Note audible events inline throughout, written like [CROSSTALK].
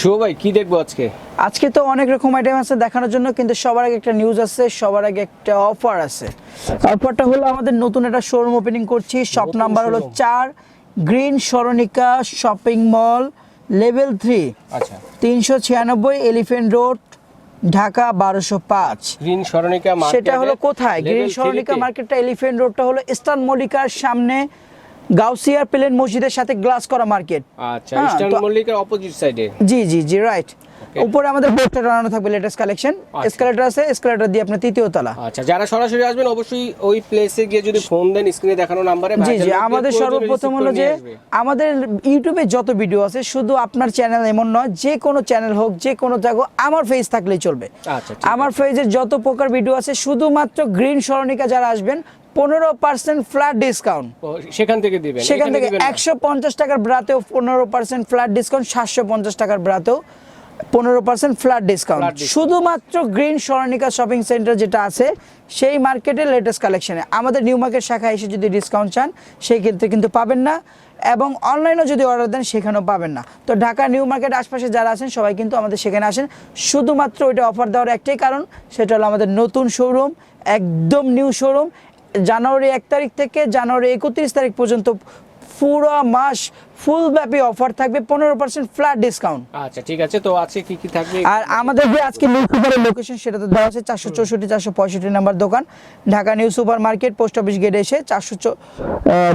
শুভ ভাই কি দেখব আজকে? আজকে তো অনেক রকম আইটেম আছে দেখানোর জন্য কিন্তু সবার আগে একটা নিউজ আছে সবার আগে একটা অফার আছে। অফারটা হলো আমাদের নতুন একটা শোরুম ওপেনিং করছি শপ নাম্বার হলো চার green Saranika shopping mall level three আচ্ছা। তিনশো ছিয়ানব্বই এলিফেন্ট রোড ঢাকা বারোশো পাঁচ। গ্রিন সরণিকা সেটা হলো কোথায়? গ্রিন সরণিকা মার্কেটটা এলিফেন্ট রোডটা হলো ইস্টার্ন মল্লিকার সামনে। গাউসিয়ার প্লেন মসজিদের সাথে গ্লাস করা মার্কেট। আচ্ছা হ্যাঁ, ইস্টার্ন তো- মল্লিকার অপোজিট সাইডে জি জি জি রাইট উপরে আমাদের বোর্ডটা টানানো থাকবে লেটেস্ট কালেকশন। এসকালেটর আছে এসকালেটর দিয়ে আপনার তৃতীয় তলা। আচ্ছা যারা সরাসরি আসবেন অবশ্যই ওই প্লেসে গিয়ে যদি ফোন দেন স্ক্রিনে দেখানো নাম্বারে জি জি আমাদের সর্বপ্রথম হলো যে আমাদের ইউটিউবে যত ভিডিও আছে শুধু আপনার চ্যানেল এমন নয় যে কোনো চ্যানেল হোক যে কোনো জায়গা আমার ফেজ থাকলেই চলবে। আচ্ছা আমার ফেজের যত প্রকার ভিডিও আছে শুধুমাত্র গ্রিন সরণিকা যারা আসবেন পনেরো পার্সেন্ট ফ্ল্যাট ডিসকাউন্ট সেখান থেকে দিবেন সেখান থেকে একশো পঞ্চাশ টাকার ব্রাতেও পনেরো পার্সেন্ট ফ্ল্যাট ডিসকাউন্ট সাতশো পঞ্চাশ টাকার ব্রাতেও পনেরো পার্সেন্ট ফ্ল্যাট ডিসকাউন্ট শুধুমাত্র গ্রিন সরণিকা শপিং সেন্টার যেটা আছে সেই মার্কেটের লেটেস্ট কালেকশনে আমাদের নিউ মার্কেট শাখায় এসে যদি ডিসকাউন্ট চান সেই ক্ষেত্রে কিন্তু পাবেন না। এবং অনলাইনেও যদি অর্ডার দেন সেখানেও পাবেন না। তো ঢাকা নিউ মার্কেট আশপাশে যারা আছেন সবাই কিন্তু আমাদের সেখানে আসেন। শুধুমাত্র ওইটা অফার দেওয়ার একটাই কারণ সেটা হলো আমাদের নতুন শোরুম একদম নিউ শোরুম জানুয়ারি এক তারিখ থেকে জানুয়ারি একত্রিশ তারিখ পর্যন্ত পুরো মাস ফুল ব্যাপী অফার থাকবে পনেরো পার্সেন্ট ফ্ল্যাট ডিসকাউন্ট আচ্ছা ঠিক আছে তো আজকে কি কি থাকবে? আর আমাদের যে আজকে নিউ সুপারের লোকেশন সেটা তো দেওয়া আছে চারশো চৌষট্টি চারশো পঁয়ষট্টি নাম্বার দোকান। Dhaka new super market post office গেটে এসে চারশো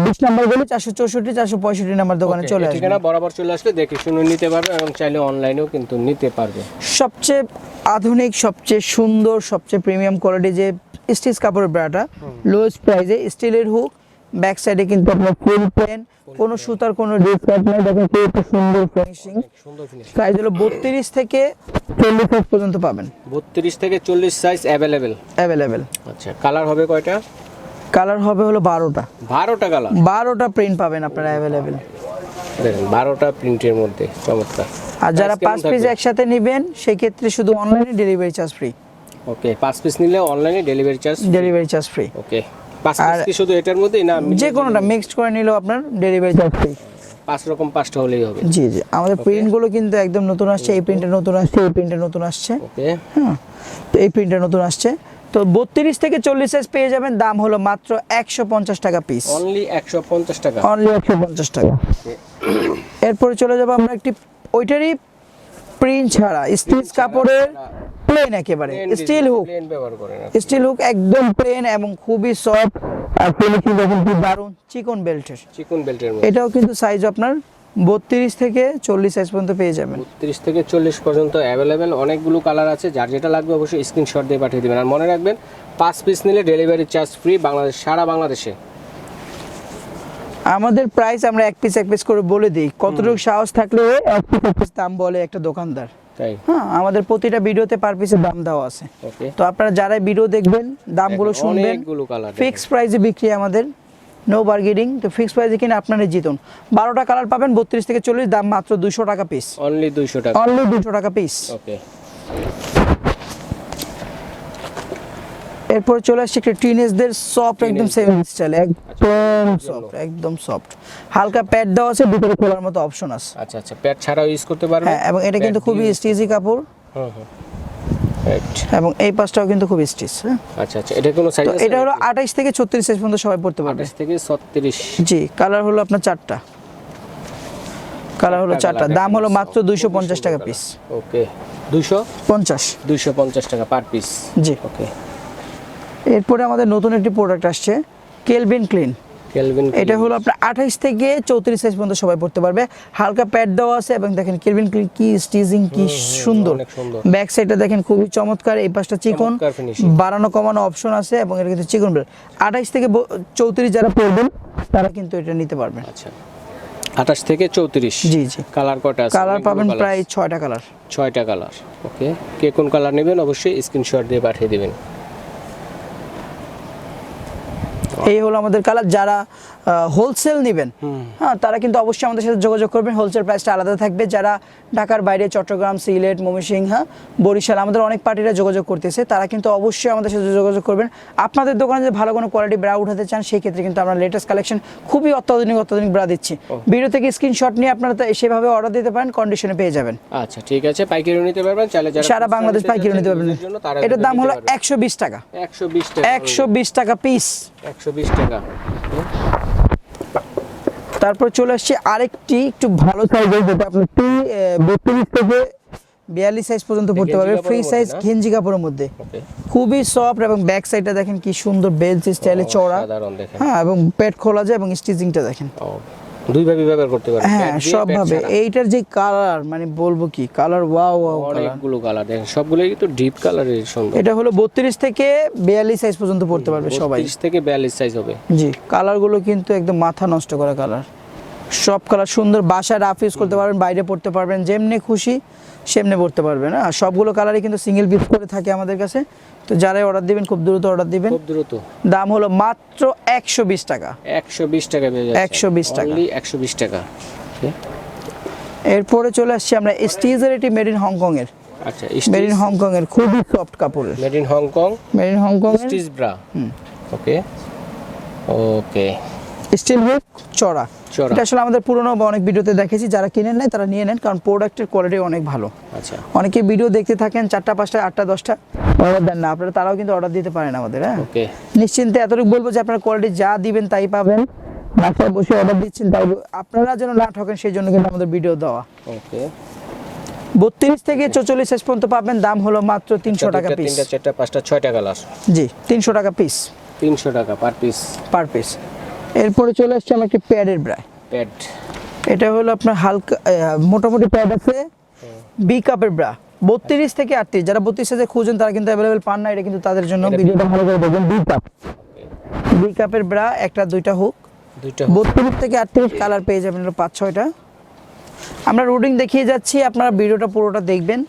বিশ নাম্বার গেলে চারশো চৌষট্টি চারশো পঁয়ষট্টি নাম্বার দোকানে চলে আসবে ঠিকানা বরাবর চলে আসলে দেখে শুনে নিতে পারবে এবং চাইলে অনলাইনেও কিন্তু নিতে পারবে। সবচেয়ে আধুনিক সবচেয়ে সুন্দর সবচেয়ে প্রিমিয়াম কোয়ালিটি যে স্টিচ কাপড়ের ব্রাটা লোয়েস্ট প্রাইসে স্টিলের হুক ব্যাক সাইডে কিন্তু আপনার ফুল প্লেন কোনো সুতার কোনো ডিসকাউন্ট নেই দেখেন খুব সুন্দর ফিনিশিং সুন্দর ফিনিশ প্রাইস হলো বত্রিশ থেকে চল্লিশ সাইজ পর্যন্ত পাবেন। বত্রিশ থেকে চল্লিশ সাইজ অ্যাভেলেবেল অ্যাভেলেবেল আচ্ছা কালার হবে কয়টা? কালার হবে হলো বারোটা। বারোটা কালার বারোটা প্রিন্ট পাবেন আপনারা দেখেন বারোটা প্রিন্টের মধ্যে চমৎকার। আর যারা পাঁচ পিস একসাথে নেবেন সেই ক্ষেত্রে শুধু অনলাইনে ডেলিভারি চার্জ ফ্রি ওকে পাঁচ পিস নিলে অনলাইনে delivery charge delivery charge free okay পাঁচ পিস কি শুধু এটার মধ্যেই না যে কোনোটা মিক্সড করে নিলেও আপনার ডেলিভারি চার্জ ফ্রি পাঁচ রকম পাঁচটা হলেই হবে। জি জি আমাদের প্রিন্টগুলো কিন্তু একদম নতুন আসছে এই প্রিন্টে নতুন আসছে এই প্রিন্টে নতুন আসছে। ওকে হ্যাঁ তো এই প্রিন্টে নতুন আসছে। তো বত্রিশ থেকে চল্লিশ সাইজ পেয়ে যাবেন দাম হলো মাত্র একশো পঞ্চাশ টাকা পিস অনলি একশো পঞ্চাশ টাকা। অনলি একশো পঞ্চাশ টাকা। এরপরে চলে যাব আমরা একটি ওইটারই প্রিন্ট ছাড়া স্টিচ কাপড়ের প্লেন একেবারে স্টিল হুক স্টিল হুক একদম প্লেন এবং খুবই সফট আর ফিনিশিং দেখুন কি দারুণ চিকন বেল্টের। চিকন বেল্টের এটাও কিন্তু সাইজ আপনার বত্রিশ থেকে চল্লিশ সাইজ পর্যন্ত পেয়ে যাবেন। তিরিশ থেকে চল্লিশ পর্যন্ত অ্যাভেলেবেল অনেকগুলো কালার আছে যার যেটা লাগবে অবশ্যই স্ক্রিনশট দিয়ে পাঠিয়ে দেবেন। আর মনে রাখবেন পাঁচ পিস নিলে ডেলিভারি চার্জ ফ্রি বাংলাদেশ সারা বাংলাদেশে। আমাদের প্রাইস আমরা এক পিস এক পিস করে বলে দিই। কতটুকু সাহস থাকলে এক পিস এক পিস দাম বলে একটা দোকানদার। হ্যাঁ আমাদের প্রতিটা ভিডিওতে পার পিসের দাম দেওয়া আছে। তো আপনারা যারা ভিডিও দেখবেন দামগুলো শুনবেন। ফিক্স প্রাইসে বিক্রি আমাদের নো বার্গেনিং তো ফিক্স প্রাইসে কিনে আপনারা জিতুন। বারোটা কালার পাবেন বত্রিশ থেকে চল্লিশ দাম মাত্র দুশো টাকা পিস অনলি দুশো টাকা। অনলি দুশো টাকা পিস ওকে। এরপরে চলে আসছে একটা টিনেজদের সফট একদম সেভেন স্টাইল একদম আচ্ছা, সফট একদম সফট হালকা প্যাড দেওয়া আছে ভিতরে খোলার মতো অপশন আছে। আচ্ছা আচ্ছা প্যাড ছাড়াও ইউজ করতে পারবেন হ্যাঁ এবং এটা কিন্তু খুবই স্টিজি কাপড়। হুম হুম। এবং এই পাশটাও কিন্তু খুব স্টিচ হ্যাঁ। আচ্ছা আচ্ছা এটা কোনো সাইজ তো এটা হলো আঠাইশ থেকে ছত্রিশ সাইজ পর্যন্ত সবাই পড়তে পারবে। আঠাশ থেকে ছত্রিশ। জি কালার হলো আপনার চারটা। কালার হলো চারটা দাম হলো মাত্র দুইশো পঞ্চাশ টাকা পিস ওকে দুইশো? পঞ্চাশ। দুইশো পঞ্চাশ টাকা পার পিস জি। ওকে এরপরে আমাদের নতুন একটি প্রোডাক্ট আসছে কেলভিন ক্লিন কেলভিন এটা হলো আপনার আঠাইশ থেকে চৌত্রিশ সাইজ পর্যন্ত সবাই পড়তে পারবে। হালকা প্যাড দেওয়া আছে এবং দেখেন কেলভিন ক্লিন কি স্টিচিং কি সুন্দর। ব্যাক সাইডটা দেখেন খুবই চমৎকার এই পাশটা চিকন। বাড়ানো কমানো অপশন আছে এবং এটা কিন্তু চিকন আঠাইশ থেকে চৌত্রিশ যারা পড়বেন তারা কিন্তু এটা নিতে পারবেন। আচ্ছা। আঠাশ থেকে চৌত্রিশ। জি জি। কালার কটা আছে? কালার পাবেন প্রায় ছয়টা কালার ছয়টা কালার ওকে কে কোন কালার নেবেন অবশ্যই স্ক্রিনশট দিয়ে পাঠিয়ে দেবেন। এই হলো আমাদের কালার যারা হোলসেল নেবেন হ্যাঁ তারা কিন্তু অবশ্যই আমাদের সাথে যোগাযোগ করবেন। হোলসেল প্রাইসটা আলাদা থাকবে। যারা ঢাকার বাইরে চট্টগ্রাম সিলেট ময়মনসিংহ হ্যাঁ, বরিশাল আমাদের অনেক পার্টিরা যোগাযোগ করতেছে। তারা কিন্তু অবশ্যই আমাদের সাথে যোগাযোগ করবেন। আপনাদের দোকানে যদি ভালো কোনো কোয়ালিটি ব্রা উঠাতে চান সেই ক্ষেত্রে কিন্তু আমরা লেটেস্ট কালেকশন খুবই অত্যাধুনিক অত্যাধুনিক ব্রা দিচ্ছি। ভিডিও থেকে স্ক্রিনশট নিয়ে আপনারা সেভাবে অর্ডার দিতে পারেন কন্ডিশনে পেয়ে যাবেন। আচ্ছা ঠিক আছে। পাইকারি নিতে পারবেন চাইলে সারা বাংলাদেশ পাইকারি নিতে পারবেন। এটার দাম হলো একশো বিশ টাকা। একশো বিশ টাকা একশো বিশ টাকা পিস একশো বিশ টাকা। তারপর চলে আসছে আরেকটি একটু ভালো সাইজের যেটা আপনি টি বত্রিশ থেকে বিয়াল্লিশ সাইজ পর্যন্ত পড়তে পারবে ফ্রি সাইজ গেঞ্জি ঘেঞ্জি কাপড়ের মধ্যে। খুবই সফট এবং ব্যাক সাইডটা দেখেন কি সুন্দর বেল্ট স্টাইলে চড়া হ্যাঁ এবং পেট খোলা যায় এবং স্টিচিংটা দেখেন। ও দুই ভাবে ব্যবহার করতে পারবেন হ্যাঁ প্যাড দিয়ে, সব প্যাড ভাবে ছাড়া। এইটার যে কালার মানে বলব কি? কালার ওয়াও ওয়াও অনেকগুলো কালার দেখেন সবগুলোই তো ডিপ কালারের সঙ্গে। এটা হলো বত্রিশ থেকে বিয়াল্লিশ সাইজ পর্যন্ত পড়তে পারবে সবাই। 32 থেকে বিয়াল্লিশ সাইজ হবে। জি কালারগুলো কিন্তু একদম মাথা নষ্ট করা কালার সব কালার সুন্দর বাসায় রাফ ইউজ করতে পারবেন বাইরে পড়তে পারবেন যেমনি খুশি। সেমনি পড়তে পারবেন আর সবগুলো কালারই কিন্তু সিঙ্গেল পিস করে থাকে আমাদের কাছে। তো যারাই অর্ডার দিবেন খুব দ্রুত অর্ডার দিবেন। খুব দ্রুত। দাম হলো মাত্র একশো বিশ টাকা। একশো বিশ টাকা যাচ্ছে। 120 টাকা। একশো বিশ টাকা। এরপরে চলে আসছি আমরা স্টিজের এটি মেড ইন হংকং এর। আচ্ছা মেড ইন হংকং এর খুবই সফট কাপড়ের made in Hong Kong made in Hong Kong stitch bra okay okay steel hook চড়া। এটা আসলে আমাদের পুরনো বা অনেক ভিডিওতে দেখেছি যারা কিনেন নাই তারা নিয়ে নেন কারণ প্রোডাক্টের কোয়ালিটি অনেক ভালো। আচ্ছা। অনেকে ভিডিও দেখতে থাকেন চারটা পাঁচটা আটটা দশটা অর্ডার দেন না আপনারা তারাও কিন্তু অর্ডার দিতে পারেন আমাদের হ্যাঁ? নিশ্চিন্তে এতটুকু বলব যে আপনার কোয়ালিটি যা দিবেন তাই পাবেন। বাসায় বসে অর্ডার দিচ্ছেন তাই আপনারা যেন না ঠকেন সেই জন্য কিন্তু আমাদের ভিডিও দেওয়া। ওকে। বত্রিশ থেকে চৌচল্লিশ শেষ পর্যন্ত পাবেন দাম হলো মাত্র তিনশো টাকা পিস তিনটা চারটা পাঁচটা ছয়টা কালার জি তিনশো টাকা পিস তিনশো টাকা পার পিস পার পিস এরপরে চলে আসছে আমার একটি প্যাডের ব্রায় প্যাড। এটা হলো আপনার হালকা মোটামুটি প্যাড আছে। বি কাপের ব্রা বত্রিশ থেকে আটত্রিশ। যারা বত্রিশ সাইজে খুঁজেন তারা কিন্তু অ্যাভেলেবেল পান না এটা কিন্তু তাদের জন্য ভিডিওটা ভালো করে দেখবেন বি কাপ বি কাপের ব্রা একটা দুইটা হুক দুইটা বত্রিশ থেকে আটত্রিশ কালার পেয়ে যাবেন হলো পাঁচ ছয়টা। আমরা রুটিং দেখিয়ে যাচ্ছি আপনারা ভিডিওটা পুরোটা দেখবেন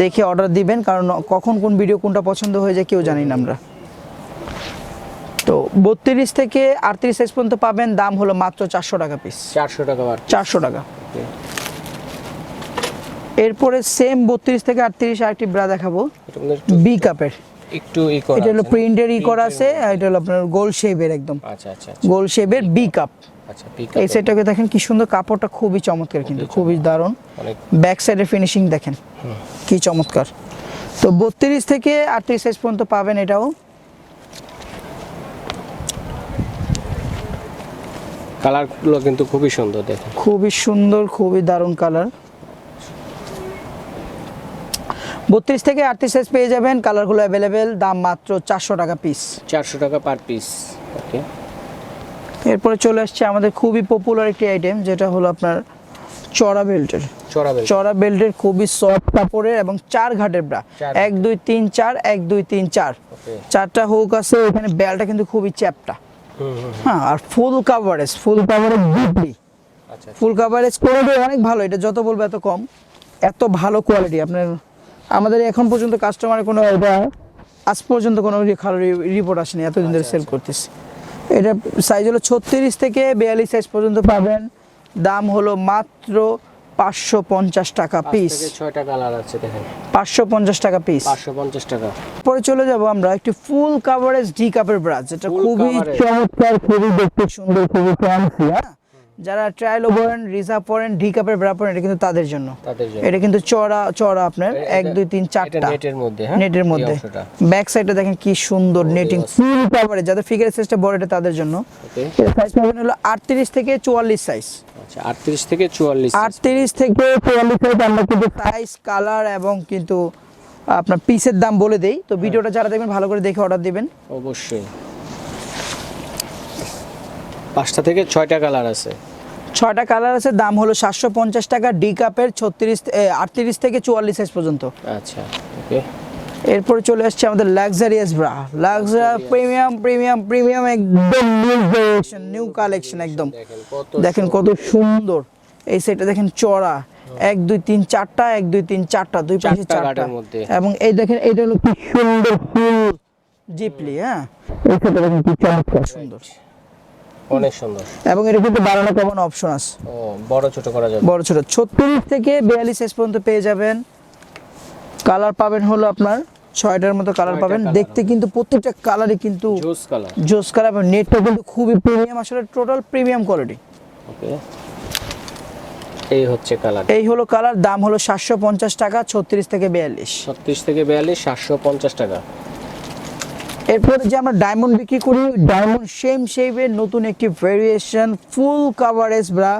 দেখে অর্ডার দিবেন কারণ কখন কোন ভিডিও কোনটা পছন্দ হয়ে যায় কেউ জানি না আমরা। তো বত্রিশ থেকে আটত্রিশ সাইজ পর্যন্ত পাবেন। দাম হলো মাত্র চারশো টাকা পিস চারশো টাকা চারশো টাকা। এরপরে সেম বত্রিশ থেকে আটত্রিশ আরেকটি ব্রা দেখাবো। বি কাপের একটু ই করা এটা হলো প্রিন্টের ই করা আছে এটা হলো আপনার গোল শেপের একদম। আচ্ছা আচ্ছা আচ্ছা। গোল শেপের বি কাপ আচ্ছা এই সেটটাকে দেখেন কি সুন্দর কাপড়টা খুবই চমৎকার কিন্তু খুবই দারুণ। ব্যাক সাইডের ফিনিশিং দেখেন কি চমৎকার। তো বত্রিশ থেকে আটত্রিশ সাইজ পর্যন্ত পাবেন এটাও। কালারগুলো কিন্তু খুবই সুন্দর দেখেন। খুবই সুন্দর খুবই দারুণ কালার। বত্রিশ থেকে আটত্রিশ সাইজ পেয়ে যাবেন কালারগুলো অ্যাভেলেবেল দাম মাত্র চারশো টাকা পিস চারশো টাকা পার পিস ওকে এরপরে চলে আসছে আমাদের খুবই পপুলার একটি আইটেম যেটা হলো আপনার চড়া বেল্টের চড়া বেল্টের খুবই সফট কাপড়ের এবং চার ঘাটের ব্রা এক দুই তিন চার এক দুই তিন চার। চারটা হুক আছে এখানে বেলটা কিন্তু খুবই চ্যাপটা। হ্যাঁ আর full coverage full coverage deeply আচ্ছা ফুল কাভারেজ কোয়ালিটি অনেক ভালো এটা যত বলব এত কম। এত ভালো কোয়ালিটি আপনার আমাদের এখন পর্যন্ত কাস্টমারের কোনো এটা আজ পর্যন্ত কোনো রিপোর্ট আসেনি এতদিন ধরে সেল করতেছি। এটা সাইজ হলো ছত্রিশ থেকে বিয়াল্লিশ সাইজ পর্যন্ত পাবেন। দাম হলো মাত্র পাঁচশো পঞ্চাশ টাকা পিস ছয়টা কালার আছে দেখেন। পাঁচশো পঞ্চাশ টাকা পিস পাঁচশো পঞ্চাশ টাকা। পরে চলে যাব আমরা একটি ফুল কাভারেজ ডি কাপের ব্রাশ যেটা খুবই চমৎকার খুবই দেখতে সুন্দর খুবই ফ্যান্সি হ্যাঁ? যারা ট্রায়াল পরেন রিজার্ভ পরেন ডি কাপের ব্রা পরেন এটা কিন্তু তাদের জন্য। এটা কিন্তু চড়া চড়া আপনার এক দুই তিন চারটা। নেটের মধ্যে হ্যাঁ? নেটের মধ্যে। ব্যাক সাইডটা দেখেন কি সুন্দর নেটিং। ফুল কাভারেজ যাদের ফিগার সাইজটা বড় এটা তাদের জন্য। সাইজ পাবেন হলো আটত্রিশ থেকে চুয়াল্লিশ সাইজ আচ্ছা আটত্রিশ থেকে চুয়াল্লিশ আটত্রিশ থেকে চুয়াল্লিশ সাইজ আমরা কিন্তু সাইজ কালার এবং কিন্তু আপনার পিসের দাম বলে দেই। তো ভিডিওটা যারা দেখবেন ভালো করে দেখে অর্ডার দিবেন। অবশ্যই। পাঁচটা থেকে ছয়টা কালার আছে। ছয়টা কালার আছে দাম হলো সাতশো পঞ্চাশ টাকা ডি কাপের ছত্রিশ আটত্রিশ থেকে চুয়াল্লিশ সাইজ পর্যন্ত। আচ্ছা ওকে। এরপরে চলে আসছে আমাদের luxurious bra luxury premium premium premium একদম নিউ কালেকশন নিউ কালেকশন একদম। দেখেন কত সুন্দর। এই সেটটা দেখেন চড়া। এক দুই তিন চারটা এক দুই তিন চারটা দুই পাশে চারটা। এবং এই দেখেন এইটা হলো কি সুন্দর ফুল। জিপলি হ্যাঁ। এই ক্ষেত্রে দেখেন কি চমৎকার। সুন্দর। অনেক সুন্দর। এবং কিন্তু বাড়ানো কমানো অপশন আছে। ও বড় ছোট করা যাবে। বড় ছোট। ছত্রিশ থেকে বিয়াল্লিশ সাইজ পর্যন্ত পেয়ে যাবেন। কালার পাবেন হলো আপনার ছয়টার মতো কালার পাবেন। দেখতে কিন্তু প্রত্যেকটা কালারই কিন্তু জুস কালার জোস কালার এবং নেটটা কিন্তু খুবই প্রিমিয়াম আসলে টোটাল প্রিমিয়াম কোয়ালিটি ওকে। এই হচ্ছে কালার এই হলো কালার দাম হলো সাতশো পঞ্চাশ টাকা ছত্রিশ থেকে বিয়াল্লিশ। ছত্রিশ থেকে বিয়াল্লিশ সাতশো পঞ্চাশ টাকা। এরপরে যে আমরা ডায়মন্ড বিক্রি করি ডায়মন্ড সেম শেপের নতুন একটি ভেরিয়েশন ফুল কাভারেজ ব্রা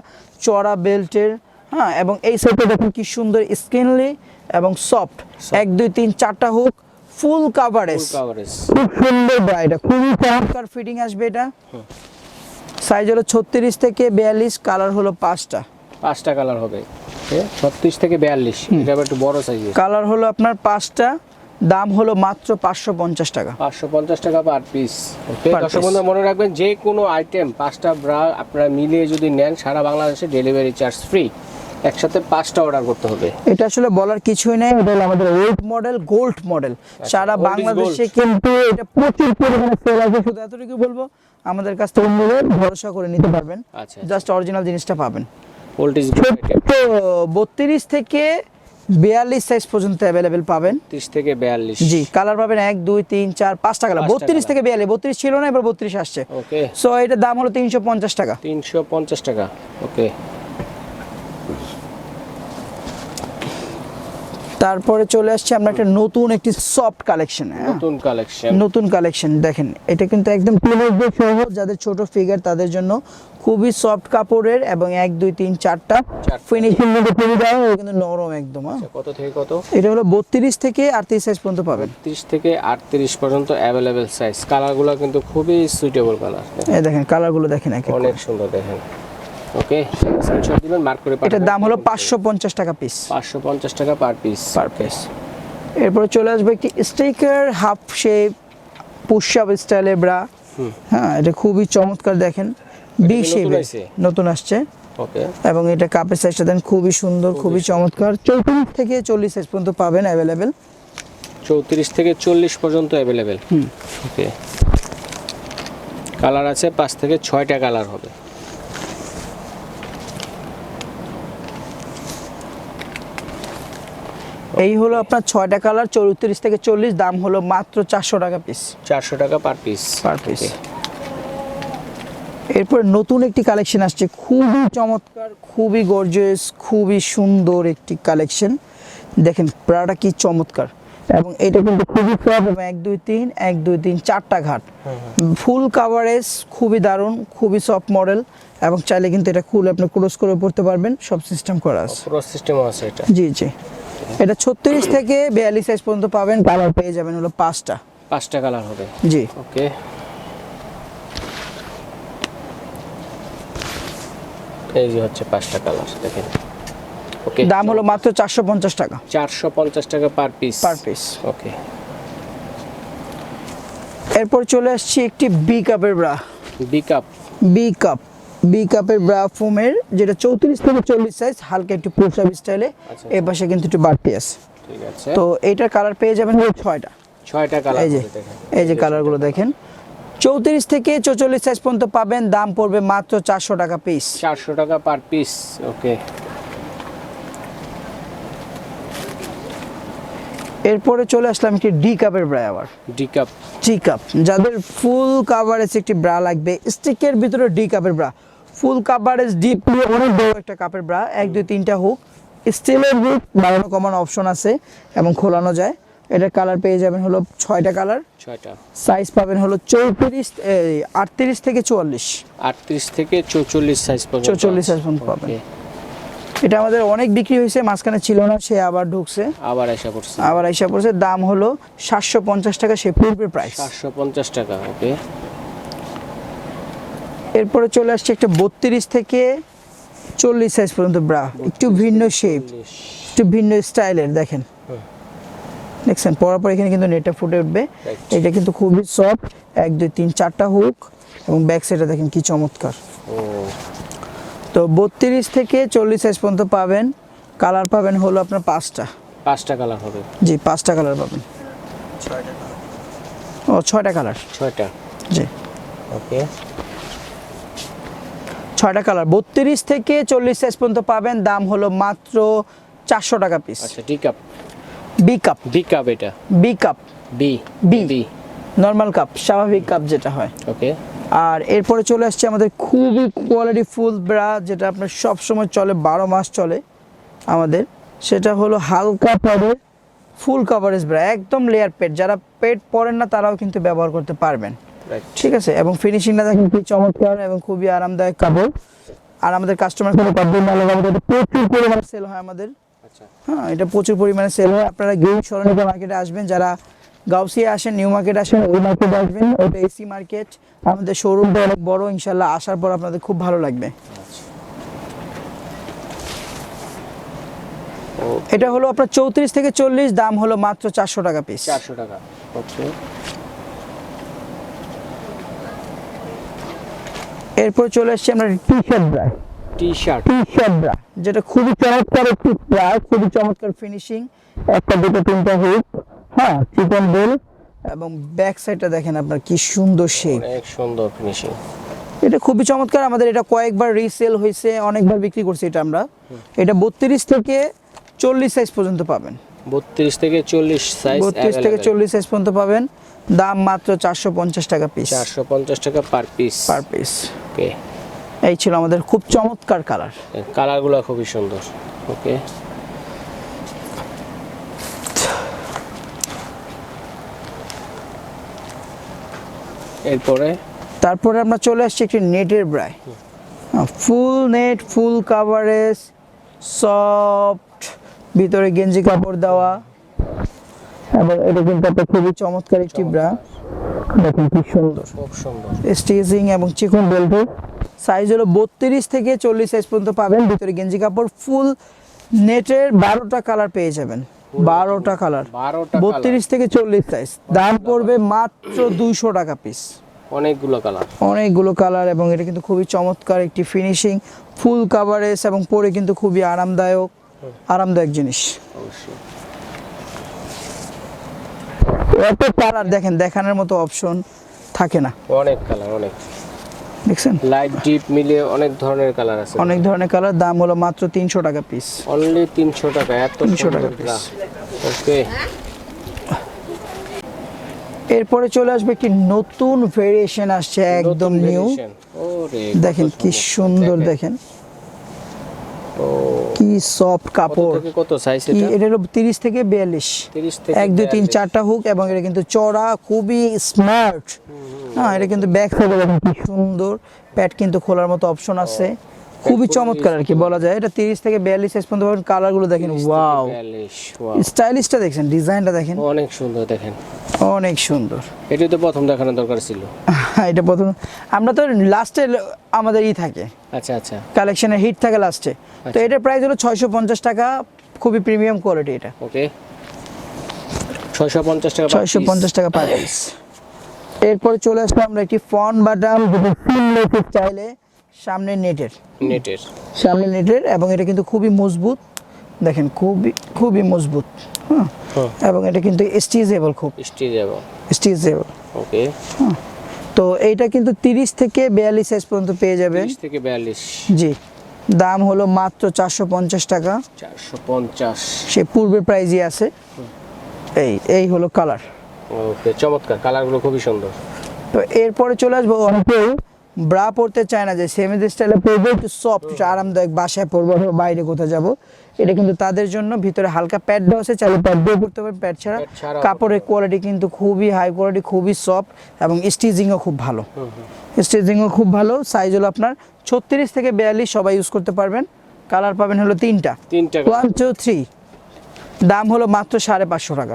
চড়া বেল্টের হ্যাঁ এবং এই সেটটা দেখুন কি সুন্দর স্কিনলি এবং সফট এক দুই তিন চারটা হুক ফুল কাভারেজ কাভারেজ খুব সুন্দর ব্রা এটা খুবই চমৎকার ফিটিং আসবে এটা। সাইজ হলো ছত্রিশ থেকে বিয়াল্লিশ কালার হলো পাঁচটা। পাঁচটা কালার হবে। ছত্রিশ থেকে বিয়াল্লিশ এটা একটু বড় সাইজের কালার হলো আপনার পাঁচটা। দাম হলো মাত্র পাঁচশো পঞ্চাশ টাকা। পাঁচশো পঞ্চাশ টাকা পার পিস দর্শক বন্ধু মনে রাখবেন যে কোনো আইটেম পাঁচটা ব্রা আপনারা মিলিয়ে যদি নেন সারা বাংলাদেশে ডেলিভারি চার্জ ফ্রি একসাথে পাঁচটা অর্ডার করতে হবে। এটা আসলে বলার কিছুই নেই। এটা আমাদের ওল্ড মডেল গোল্ড মডেল সারা বাংলাদেশে কিন্তু এটা প্রচুর পরিমাণে সেল আছে। শুধু এতটুকু বলব আমাদের কাছ থেকে নিলে ভরসা করে নিতে পারবেন। আচ্ছা জাস্ট অরিজিনাল জিনিসটা পাবেন। বত্রিশ থেকে বিয়াল্লিশ সাইজ পর্যন্ত অ্যাভেলেবেল পাবেন। তিরিশ থেকে বিয়াল্লিশ। জি কালার পাবেন এক দুই তিন চার পাঁচটা কালার বত্রিশ থেকে বিয়াল্লিশ বত্রিশ ছিল না এবার বত্রিশ আসছে। ওকে সো এটার দাম হলো তিনশো পঞ্চাশ টাকা। তিনশো পঞ্চাশ টাকা। ওকে তারপরে চলে আসছে আমরা একটা নতুন একটি সফট কালেকশন হ্যাঁ? নতুন কালেকশন নতুন কালেকশন দেখেন এটা কিন্তু একদম টিনেজদের সহ যাদের ছোট ফিগার তাদের জন্য খুবই সফট কাপড়ের এবং এক দুই তিন চারটা। ফিনিশিং মধ্যে দেওয়া হয়, কিন্তু নরম একদম হ্যাঁ? কত থেকে কত? এটা হলো বত্রিশ থেকে আটত্রিশ সাইজ পর্যন্ত পাবেন। তিরিশ থেকে আটত্রিশ পর্যন্ত অ্যাভেলেবেল সাইজ কালারগুলো কিন্তু খুবই সুইটেবল কালার এই দেখেন কালারগুলো দেখেন। অনেক সুন্দর দেখেন। ওকে স্ক্রিনশট দিবেন মার্ক করে এটার দাম হলো পাঁচশো পঞ্চাশ টাকা পিস পাঁচশো পঞ্চাশ টাকা পার পিস পার পিস এরপরে চলে আসবে একটি sticker half shape push up স্টাইলে ব্রা হ্যাঁ এটা খুবই চমৎকার দেখেন। বি শেপে নতুন আসছে। ওকে। এবং এটা কাপের সাইজটা দেন খুবই সুন্দর খুবই চমৎকার। চৌত্রিশ থেকে চল্লিশ সাইজ পর্যন্ত পাবেন অ্যাভেলেবেল চৌত্রিশ থেকে চল্লিশ পর্যন্ত অ্যাভেলেবেল ওকে। কালার আছে পাঁচ থেকে ছয়টা কালার হবে। এই হলো আপনার ছয়টা কালার চৌত্রিশ থেকে চল্লিশ দাম হলো মাত্র চারশো টাকা পিস চারশো টাকা পার পিস পার পিস এরপর নতুন একটি কালেকশন আসছে খুবই চমৎকার খুবই গর্জিয়াস খুবই সুন্দর একটি কালেকশন দেখেন প্রাটা কি চমৎকার। এবং এটা কিন্তু খুবই সফট এবং এক দুই তিন এক দুই তিন চারটা ঘাট। ফুল কাভারেজ খুবই দারুণ খুবই সফট মডেল এবং চাইলে কিন্তু এটা খুলে আপনি ক্লোজ করে পড়তে পারবেন সব সিস্টেম করা আছে। পুরো সিস্টেম আছে এটা। জি জি। এটা ছত্রিশ থেকে বিয়াল্লিশ সাইজ পর্যন্ত পাবেন কালার পেয়ে যাবেন হলো পাঁচটা। পাঁচটা কালার হবে। জি। ওকে। এই যে হচ্ছে পাঁচটা কালার দেখেন। ওকে দাম হলো মাত্র চারশো পঞ্চাশ টাকা। চারশো পঞ্চাশ টাকা per piece per piece okay. এরপর চলে আসছি একটি বি কাপের bra B cup B cup B কাপের ব্রা ফোমের যেটা চৌত্রিশ থেকে চল্লিশ সাইজ হালকা একটু পুলসাব স্টাইলে আচ্ছা। এ পাশে কিন্তু একটু বাড়তি আছে। ঠিক আছে। তো এইটার কালার পেয়ে যাবেন ছয়টা। ছয়টা কালার এই যে এই যে কালারগুলো দেখেন। চৌত্রিশ থেকে চৌচল্লিশ সাইজ পর্যন্ত পাবেন দাম পড়বে মাত্র চারশো টাকা পিস চারশো টাকা পার পিস ওকে এরপরে চলে আসলাম একটি ডি কাপের ব্রা আবার। ডিকাপ জি কাপ যাদের ফুল কাভারেজ একটি ব্রা লাগবে স্টিকের ভিতরে ডি কাপের ব্রা ফুল কাভারেজ ডিপ অনেক বড় একটা কাপের ব্রা এক দুই তিনটা হুক স্টিলের হুক বাড়ানো কমানো অপশন আছে এবং খোলানো যায়। এটার কালার পেয়ে যাবেন হলো ছয়টা কালার ছয়টা। সাইজ পাবেন হলো চৌত্রিশ আটত্রিশ থেকে চুয়াল্লিশ। আটত্রিশ থেকে চৌচল্লিশ সাইজ 44 size পর্যন্ত পাবেন। এটা আমাদের অনেক বিক্রি হয়েছে মাঝখানে ছিল না সে আবার ঢুকছে। আবার আশা করছি আবার আইসা পড়ছে দাম হলো সাতশো পঞ্চাশ টাকা সে পূর্বের প্রাইস সাতশো পঞ্চাশ টাকা ওকে এরপরে চলে আসছে একটা বত্রিশ থেকে চল্লিশ সাইজ পর্যন্ত ব্রা একটু ভিন্ন শেপ একটু ভিন্ন স্টাইলের দেখেন। দেখছেন? পরার পর এখানে কিন্তু নেটটা ফুটে উঠবে। এটা কিন্তু খুবই সফট এক দুই তিন চারটা হুক এবং ব্যাক সাইডে দেখেন কি চমৎকার। তো বত্রিশ থেকে চল্লিশ সাইজ পর্যন্ত পাবেন। কালার পাবেন হলো আপনার পাঁচটা। পাঁচটা কালার হবে। জি পাঁচটা কালার পাবেন। ও ছয়টা কালার ছয়টা। জি। ওকে ছয়টা কালার। বত্রিশ থেকে চল্লিশ সাইজ পর্যন্ত পাবেন। দাম হলো মাত্র চারশো টাকা পিস আচ্ছা cup B cup B cup এটা? B cup B B B normal cup স্বাভাবিক কাপ যেটা হয়। ওকে আর এরপরে চলে আসছে আমাদের খুবই কোয়ালিটি ফুল ব্রা যেটা আপনার সব সময় চলে বারো মাস চলে আমাদের। সেটা হলো হালকা পরের ফুল কাভারেজ ব্রা একদম লেয়ার পেট যারা পেট পরেন না তারাও কিন্তু ব্যবহার করতে পারবেন। ঠিক আছে এবং ফিনিশিংটা দেখেন কি চমৎকার এবং খুবই আরামদায়ক কাপড়। আর আমাদের কাস্টমার কোনো কাপড় না লাগাবো এটা প্রচুর পরিমাণে সেল হয় আমাদের। আচ্ছা। হ্যাঁ এটা প্রচুর পরিমাণে সেল হয়। আপনারা গেম সরণিকা মার্কেটে আসবেন যারা গাউসিয়া আসেন নিউ মার্কেট আসেন ওই মার্কেটে আসবেন। ওটা এসি মার্কেট আমাদের শোরুমটা অনেক বড় ইনশাল্লাহ আসার পর আপনাদের খুব ভালো লাগবে। এটা হলো আপনার চৌত্রিশ থেকে চল্লিশ দাম হলো মাত্র চারশো টাকা পিস চারশো টাকা ওকে এরপর চলে এসছি আমরা T shirt bra T shirt T shirt bra যেটা খুবই চমৎকার একটি ব্রা খুবই চমৎকার ফিনিশিং একটা দুটো তিনটা হুক হ্যাঁ চিকন বেল এবং ব্যাক সাইডটা দেখেন আপনার কি সুন্দর শেপ অনেক সুন্দর ফিনিশিং এটা খুবই চমৎকার আমাদের এটা কয়েকবার রিসেল হয়েছে অনেকবার বিক্রি করছি এটা আমরা। এটা বত্রিশ থেকে চল্লিশ সাইজ পর্যন্ত পাবেন। বত্রিশ থেকে চল্লিশ সাইজ বত্রিশ থেকে চল্লিশ সাইজ পর্যন্ত পাবেন। দাম মাত্র চারশো পঞ্চাশ টাকা পিস চারশো পঞ্চাশ টাকা per piece per piece okay এই ছিল আমাদের খুব চমৎকার কালার কালারগুলো খুবই সুন্দর ওকে এরপরে? তারপরে আমরা চলে আসছি একটি নেটের ব্রায় full net full coverage soft ভিতরে গেঞ্জি কাপড় দেওয়া। এবং এটা কিন্তু একটা খুবই চমৎকার একটি ব্রা দেখুন কি সুন্দর। খুব সুন্দর। স্টিচিং এবং চিকন বেল্টের সাইজ হলো বত্রিশ থেকে চল্লিশ সাইজ পর্যন্ত পাবেন। ভিতরে গেঞ্জি কাপড় ফুল নেটের বারোটা কালার পেয়ে যাবেন। বারোটা কালার বত্রিশ থেকে চল্লিশ সাইজ দাম পড়বে মাত্র দুইশো টাকা পিস অনেকগুলো কালার অনেকগুলো কালার এবং এটা কিন্তু খুবই চমৎকার একটি ফিনিশিং ফুল কাভারেজ এবং পরে কিন্তু খুবই আরামদায়ক। আরামদায়ক জিনিস। অবশ্যই। কালার দেখেন দেখানোর মতো অপশন থাকে না। অনেক কালার অনেক। দেখছেন? লাইট ডিপ মিলে অনেক ধরনের কালার আছে। অনেক ধরনের কালার দাম হলো মাত্র তিনশো টাকা পিস অনলি তিনশো টাকা এত 300 টাকা piece। ওকে এরপরে চলে আসবে একটি নতুন ভেরিয়েশন আসছে একদম নিউ দেখেন কি সুন্দর। দেখেন। কি সফট কাপড়? কত সাইজ এটা? এটা হলো তিরিশ থেকে বিয়াল্লিশ। 30 থেকে এক দুই তিন 42 চারটা হুক এবং এটা কিন্তু চড়া খুবই স্মার্ট হ্যাঁ এটা কিন্তু ব্যাক সাইডে সুন্দর। প্যাড কিন্তু খোলার মতো অপশন আছে। খুবই চমৎকার আর কি বলা যায়। এটা তিরিশ থেকে বিয়াল্লিশ সাইজ পর্যন্ত পাবেন। কালারগুলো দেখেন 30 ওয়াও স্টাইলিশটা দেখছেন ডিজাইনটা দেখেন। অনেক সুন্দর দেখেন। অনেক সুন্দর। এটি তো প্রথম দেখানোর দরকার ছিল। [LAUGHS] এটা প্রথম। আমরা তো লাস্টে আমাদের ই থাকে। আচ্ছা আচ্ছা। কালেকশনের হিট থাকে লাস্টে তো আচ্ছা। এটার প্রাইস হলো ছয়শো পঞ্চাশ টাকা। খুবই প্রিমিয়াম কোয়ালিটি এটা। ওকে। ছয়শো পঞ্চাশ টাকা per ছয়শো piece। পঞ্চাশ টাকা পার পিস এরপরে চলে আসলো আমরা একটি ফন বাটাম স্টাইলে সামনে নেটের। নেটের। সামনে নেটের এবং এটা কিন্তু খুবই মজবুত। দেখেন খুবই খুবই মজবুত হ্যাঁ? এবং এটা কিন্তু স্টিচেবল খুব। স্টিচ এবং স্টিচেবল ওকে তো এইটা কিন্তু তিরিশ থেকে বিয়াল্লিশ সাইজ পর্যন্ত পেয়ে যাবেন তিরিশ থেকে বিয়াল্লিশ। জি। দাম হলো মাত্র চারশো পঞ্চাশ টাকা। চারশো পঞ্চাশ। সে পূর্বের প্রাইজই আছে। এই এই হলো কালার। ওকে চমৎকার। কালারগুলো খুবই সুন্দর। তো এরপরে চলে আসব অনেকেই ব্রা পরতে চায় না যে সেমি স্টাইলে পরবো একটু সফট একটু আরামদায়ক বাসায় পরবো অথবা বাইরে কোথাও যাব। এটা কিন্তু তাদের জন্য ভিতরে হালকা প্যাড দেওয়া আছে চাইলে প্যাড দিয়ে পড়তে পারবে প্যাড ছাড়া কাপড়ের কোয়ালিটি কিন্তু খুবই হাই কোয়ালিটি খুবই সফট এবং স্টিচিংও খুব ভালো। স্টিচিংও খুব ভালো সাইজ হলো আপনার ছত্রিশ থেকে বিয়াল্লিশ সবাই ইউজ করতে পারবেন। কালার পাবেন হলো তিনটা। তিনটা ওয়ান টু থ্রি দাম হলো মাত্র সাড়ে পাঁচশো টাকা।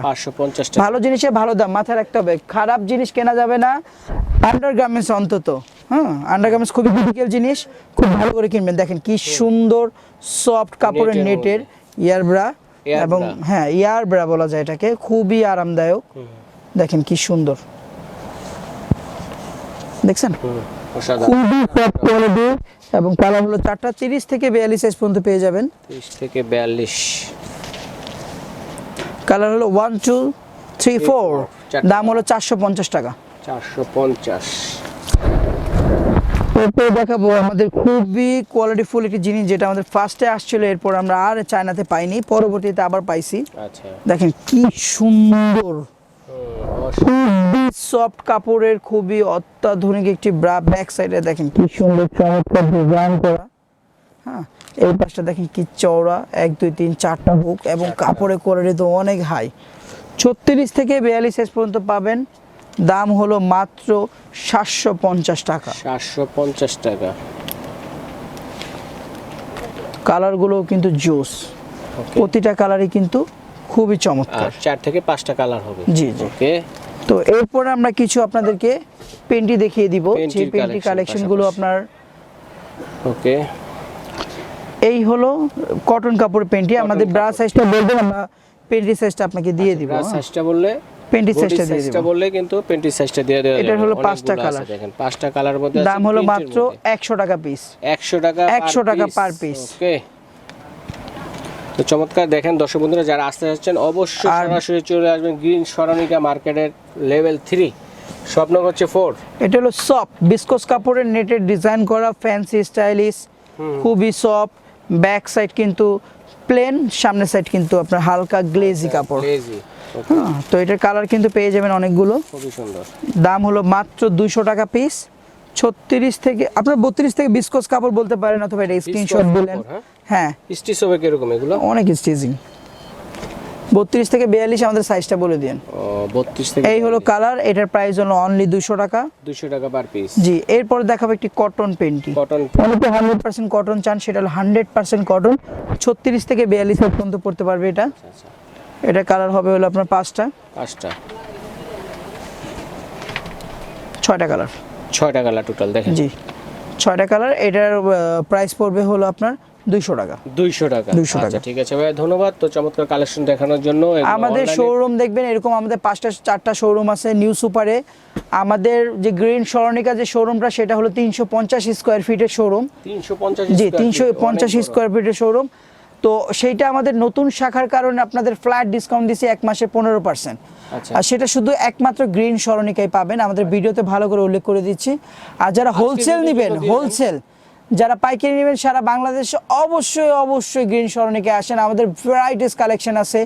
ভালো জিনিসে ভালো দাম মাথায় রাখতে হবে। খারাপ জিনিস কেনা যাবে না। আন্ডার গার্মেন্টস অন্তত। হ্যাঁ আন্ডার গার্মেন্টস খুবই ক্রিটিক্যাল জিনিস খুব ভালো করে কিনবেন। দেখেন কি সুন্দর সফট কাপড়ের নেটের নেটের ইয়ার ব্রা এবং হ্যাঁ ইয়ার ব্রা বলা যায় এটাকে খুবই আরামদায়ক। দেখেন কি সুন্দর। দেখছেন? খুবই সফট কোয়ালিটি এবং কালার হলো চারটা তিরিশ থেকে বিয়াল্লিশ সাইজ পর্যন্ত পেয়ে যাবেন। তিরিশ থেকে বিয়াল্লিশ। কালার হলো ওয়ান টু থ্রি ফোর দাম হলো চারশো পঞ্চাশ টাকা। চারশো পঞ্চাশ। এরপরে দেখাবো আমাদের খুবই কোয়ালিটিফুল একটি জিনিস যেটা আমাদের ফার্স্টে আসছিল এরপর আমরা আর চায়নাতে পাইনি পরবর্তীতে আবার পাইছি। আচ্ছা। দেখেন কি সুন্দর। খুবই সফট কাপড়ের খুবই অত্যাধুনিক একটি ব্রা ব্যাক সাইডে দেখেন কি সুন্দর চমৎকার ডিজাইন করা। হ্যাঁ এই পাশটা দেখেন কি চওড়া এক দুই তিন চারটা হুক এবং কাপড়ের কোয়ালিটি তো অনেক হাই ছত্রিশ থেকে বিয়াল্লিশ সাইজ পর্যন্ত পাবেন। দাম হলো মাত্র সাতশো পঞ্চাশ টাকা। সাতশো পঞ্চাশ টাকা। কালারগুলোও কিন্তু জোস। প্রতিটা কালারই কিন্তু খুবই চমৎকার। চার থেকে পাঁচটা কালার হবে। জি, জি। ওকে তো এরপরে আমরা কিছু আপনাদেরকে পেন্টি দেখিয়ে দিব। যে পেন্টি কালেকশনগুলো আপনার ওকে এই হলো কটন কাপড় পেন্টি আমাদের ব্রা সাইজটা বলবেন আমরা পেন্টি সাইজটা আপনাকে দিয়ে দিব হ্যাঁ। সাইজটা বললে পেন্টি সাইজটা দিয়ে দিব। বললে কিন্তু পেন্টি সাইজটা দিয়ে দেওয়া এটার হলো পাঁচটা আছে দেখেন পাঁচটা কালার মধ্যে দাম হলো মাত্র মধ্যে। একশো টাকা পিস 100 টাকা 100 টাকা piece। ওকে তো চমৎকার দেখেন দর্শক বন্ধুরা যারা আসতে যাচ্ছেন অবশ্যই সরাসরি চলে আসবেন গ্রিন সরণিকা মার্কেটের লেভেল থ্রি স্বপ্নগর হচ্ছে ফোর এটা হলো সফট বিস্কোস কাপড়ের নেটের ডিজাইন করা ফ্যান্সি স্টাইলিশ খুবই সফট ব্যাক সাইড কিন্তু প্লেন সামনের সাইড কিন্তু আপনার হালকা গ্লেজি কাপড়। লেজি ওকে হ্যাঁ, তো এটার কালার কিন্তু পেয়ে যাবেন অনেকগুলো। খুবই সুন্দর। দাম হলো মাত্র দুইশো টাকা পিস ছত্রিশ থেকে আপনার বত্রিশ থেকে বিস্কোস কাপড় বলতে পারেন অথবা এটা স্ক্রিনশট বলেন হ্যাঁ? স্টিচ হবে কীরকম এগুলো? অনেক স্টিচিং বত্রিশ থেকে বিয়াল্লিশ আমাদের সাইজটা বলে দিন। বত্রিশ থেকে এই হলো কালার এটার প্রাইস হলো অনলি দুশো টাকা। দুশো টাকা পার পিস জি এরপর দেখাবো একটি কটন পেন্টি কটন অনেকে হান্ড্রেড পার্সেন্ট কটন চান সেটা হলো হান্ড্রেড পার্সেন্ট কটন ছত্রিশ থেকে বিয়াল্লিশ পর্যন্ত পড়তে পারবে এটা। আচ্ছা। এটা কালার হবে হলো আপনার পাঁচটা। পাঁচটা। ছয়টা কালার। ছয়টা কালার টোটাল দেখেন। জি। ছয়টা কালার এটার প্রাইস পড়বে হলো আপনার দুইশো টাকা। দুইশো টাকা। 200 টাকা। আচ্ছা ঠিক আছে ভাই ধন্যবাদ। তো চমৎকার কালেকশন দেখানোর জন্য আমাদের শোরুম দেখবেন এরকম আমাদের পাঁচটা চারটা শোরুম আছে নিউ সুপারে আমাদের যে গ্রিন সরণিকা যে শোরুমটা সেটা হলো তিনশো পঞ্চাশ স্কোয়ার ফিটের শোরুম 350 জি তিনশো পঞ্চাশ স্কোয়ার ফিটের শোরুম তো সেইটা আমাদের নতুন শাখার কারণে আপনাদের ফ্ল্যাট ডিসকাউন্ট দিচ্ছি এক মাসে পনেরো পার্সেন্ট আচ্ছা। আর সেটা শুধু একমাত্র গ্রিন সরণিকায় পাবেন। আমাদের ভিডিওতে ভালো করে উল্লেখ করে দিচ্ছি। আর যারা হোলসেল নেবেন হোলসেল যারা পাইকারি নেবেন সারা বাংলাদেশে অবশ্যই অবশ্যই গ্রিন সরণিকে আসেন। আমাদের ভ্যারাইটিস কালেকশন আছে।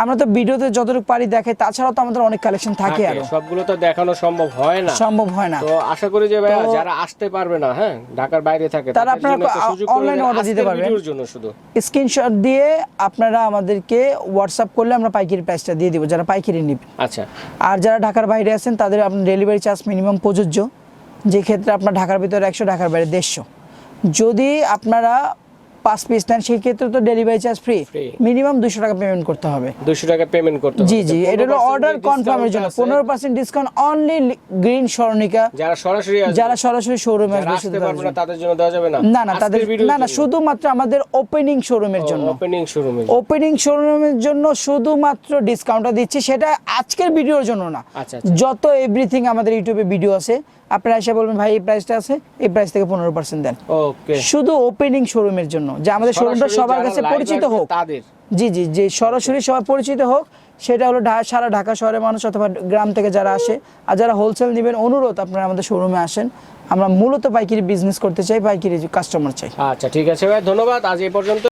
আমরা তো ভিডিওতে যতটুকু পারি দেখে তাছাড়াও তো আমাদের অনেক কালেকশন থাকে আর। সবগুলো তো দেখানো সম্ভব হয় না। সম্ভব হয় না। তো আশা করি যে ভাইয়া যারা আসতে পারবে না হ্যাঁ ঢাকার বাইরে থাকে তারা আপনারা দেন, order দিতে পারবেন। ভিডিওর জন্য শুধু। স্ক্রিনশট দিয়ে আপনারা আমাদেরকে হোয়াটসঅ্যাপ করলে আমরা পাইকারি প্রাইসটা দিয়ে দিব যারা পাইকারি নেবেন আচ্ছা। আর যারা ঢাকার বাইরে আছেন তাদের আপনার ডেলিভারি চার্জ মিনিমাম প্রযোজ্য। যে ক্ষেত্রে আপনার ঢাকার ভিতরে একশো ঢাকার বাইরে দেড়শো। যদি আপনারা পাঁচ পিস নেন সেই ক্ষেত্রে তো ডেলিভারি চার্জ ফ্রি মিনিমাম দুশো টাকা পেমেন্ট করতে হবে। দুশো টাকা পেমেন্ট করতে জি জি এটা হলো অর্ডার কনফার্মের জন্য। পনেরো percent discount only green Swarnika. যারা সরাসরি যারা সরাসরি শোরুমে আসবে তাদের না জন্য। দেওয়া যাবে না। না না তাদের না না শুধুমাত্র আমাদের ওপেনিং শোরুমের জন্য। ওপেনিং শোরুমে ওপেনিং শোরুমের জন্য শুধুমাত্র ডিসকাউন্টটা দিচ্ছি। সেটা আজকের ভিডিওর জন্য না। আচ্ছা, আচ্ছা। যত এভরিথিং আমাদের ইউটিউবে ভিডিও আছে আপনারা এসে বলবেন ভাই এই প্রাইসটা আছে এই প্রাইস থেকে পনেরো পার্সেন্ট দেন। শুধু ওপেনিং শোরুমের জন্য যে আমাদের শোরুমটা সবার কাছে পরিচিত হোক। তাদের। জি জি যে সরাসরি সবার পরিচিত হোক সেটা হলো সারা ঢাকা শহরের মানুষ অথবা গ্রাম থেকে যারা আসে আর যারা হোলসেল নেবেন অনুরোধ আপনারা আমাদের শোরুমে আসেন। আমরা মূলত পাইকারি বিজনেস করতে চাই পাইকারি কাস্টমার চাই। আচ্ছা ঠিক আছে ভাই ধন্যবাদ। আজ এই পর্যন্ত